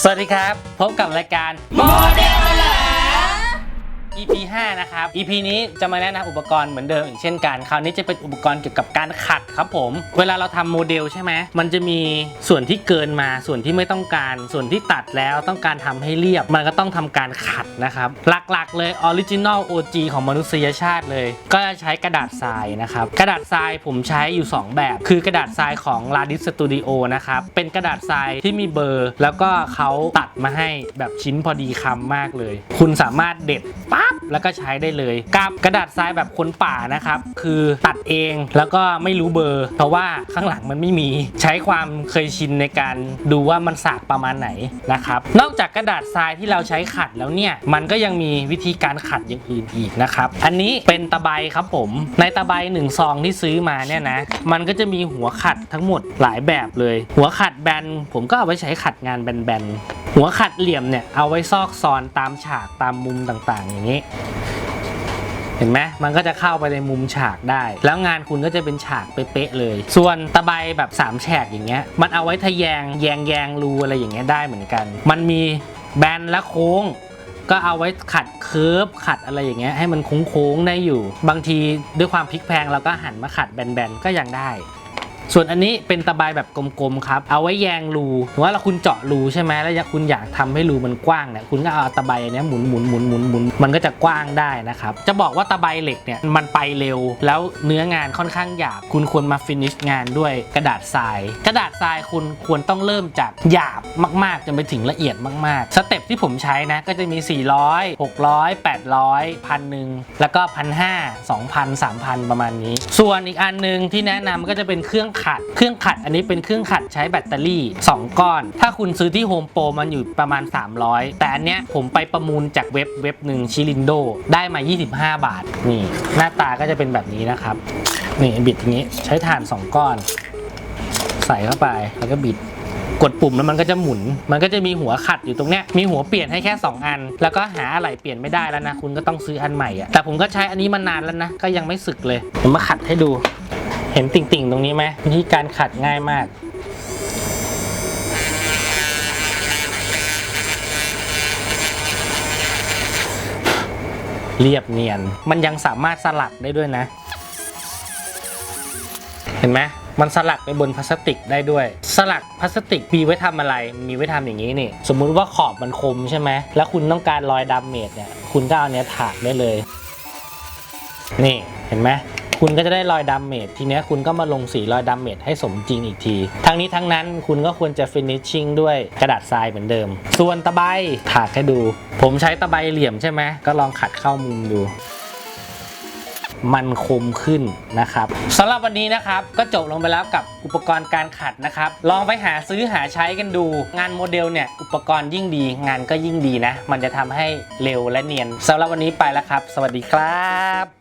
สวัสดีครับ พบกับรายการโมเดล EP 5 นะครับ EP นี้จะมาแนะนำอุปกรณ์เหมือนเดิมอีกเช่นกัน คราวนี้จะเป็นอุปกรณ์เกี่ยวกับการขัดครับผม เวลาเราทำโมเดลใช่ไหม มันจะมีส่วนที่เกินมา ส่วนที่ไม่ต้องการ ส่วนที่ตัดแล้วต้องการทำให้เรียบ มันก็ต้องทำการขัดนะครับ หลักๆ เลยออริจินอล OG ของมนุษยชาติเลย ก็จะใช้กระดาษทรายนะครับ กระดาษทรายผมใช้อยู่ 2 แบบ คือกระดาษทรายของ l a d i s Studio นะครับ เป็นกระดาษทรายที่มีเบอร์ แล้วก็เขาตัดมาให้แบบชิ้นพอดีคำมากเลย คุณสามารถเด็ดปั๊บแล้วก็ใช้ได้เลยกับกระดาษทรายแบบคนป่านะครับ คือตัดเองแล้วก็ไม่รู้เบอร์ เพราะว่าข้างหลังมันไม่มีใช้ความเคยชินในการดูว่ามันสากประมาณไหนนะครับนอกจากกระดาษทรายที่เราใช้ขัดแล้วเนี่ยมันก็ยังมีวิธีการขัดอย่างอื่นอีกนะครับอันนี้เป็นตะไบครับผมในตะไบหนึ่งซองที่ซื้อมาเนี่ยนะมันก็จะมีหัวขัดทั้งหมดหลายแบบเลย หัวขัดแบนผมก็เอาไว้ใช้ขัดงานแบนๆ หัวขัดเหลี่ยมเนี่ยเอาไว้ซอกซอนตามฉากตามมุมต่างๆ อย่างนี้เห็นไหมมันก็จะเข้าไปในมุมฉากได้ แล้วงานคุณก็จะเป็นฉากเป๊ะๆเลย ส่วนตะไบแบบสามแฉกอย่างเงี้ย มันเอาไว้ทะแยง แยงแยงรูอะไรอย่างเงี้ยได้เหมือนกัน มันมีแบนและโค้ง ก็เอาไว้ขัดเคิร์ฟขัดอะไรอย่างเงี้ยให้มันโค้งๆได้อยู่ บางทีด้วยความพลิกแพงเราก็หันมาขัดแบนๆก็ยังได้ ส่วนอันนี้เป็นตะไบแบบกลมๆครับ เอาไว้แยงรูหรือว่าเราคุณเจาะรูใช่ไหมแล้วคุณอยากทำให้รูมันกว้างเนี่ยคุณก็เอาตะไบอันนี้หมุนหมุนหมุนหมุนหมุนมันก็จะกว้างได้นะครับ จะบอกว่าตะไบเหล็กเนี่ยมันไปเร็ว แล้วเนื้องานค่อนข้างหยาบ คุณควรมาฟินิชงานด้วยกระดาษทราย กระดาษทรายคุณควรต้องเริ่มจากหยาบมากๆจนไปถึงละเอียดมากๆ สเต็ปที่ผมใช้นะก็จะมี 400 600 800พันหนึ่งแล้วก็พันห้าสองพันสามพันประมาณนี้ ส่วนอีกอันหนึ่งที่แนะนำก็จะเป็นเครื่องขัด เครื่องขัดอันนี้เป็นเครื่องขัดใช้แบตเตอรี่ 2 ก้อน ถ้าคุณซื้อที่โฮมโปรมันอยู่ประมาณ 300 แต่อันเนี้ยผมไปประมูลจากเว็บเว็บหนึ่งชิลินโดได้มา 25 บาท นี่ หน้าตาก็จะเป็นแบบนี้นะครับ นี่บิดอย่างนี้ใช้ถ่าน 2 ก้อน ใส่เข้าไปแล้วก็บิดกดปุ่มแล้วมันก็จะหมุน มันก็จะมีหัวขัดอยู่ตรงเนี้ย มีหัวเปลี่ยนให้แค่ 2 อัน แล้วก็หาอะไรเปลี่ยนไม่ได้แล้วนะ คุณก็ต้องซื้ออันใหม่อะแต่ผมก็ใช้อันนี้มานานแล้วนะ ก็ยังไม่สึกเลย ผมมาขัดให้ดู ห็นติ่งๆ ตรงนี้ไหมวิธีการขัดง่ายมาก เรียบเนียน มันยังสามารถสลักได้ด้วยนะ เห็นไหมมันสลักไปบนพลาสติกได้ด้วย สลักพลาสติกมีไว้ทำอะไร มีไว้ทำอย่างนี้นี่ สมมุติว่าขอบมันคมใช่ไหม แล้วคุณต้องการรอยดาเมจเนี่ย คุณก็เอาเนี้ยถากได้เลย นี่ เห็นไหม คุณก็จะได้รอยดาเมจทีเนี้ยคุณก็มาลงสีรอยดาเมจให้สมจริงอีกที ทั้งนี้ทั้งนั้นคุณก็ควรจะฟินิชชิ่งด้วยกระดาษทรายเหมือนเดิม ส่วนตะไบถากให้ดู ผมใช้ตะไบเหลี่ยมใช่ไหมก็ลองขัดเข้ามุมดูมันคมขึ้นนะครับสำหรับวันนี้นะครับก็จบลงไปแล้วกับอุปกรณ์การขัดนะครับ ลองไปหาซื้อหาใช้กันดู งานโมเดลเนี่ยอุปกรณ์ยิ่งดี งานก็ยิ่งดีนะ มันจะทำให้เร็วและเนียนสำหรับวันนี้ไปแล้วครับ สวัสดีครับ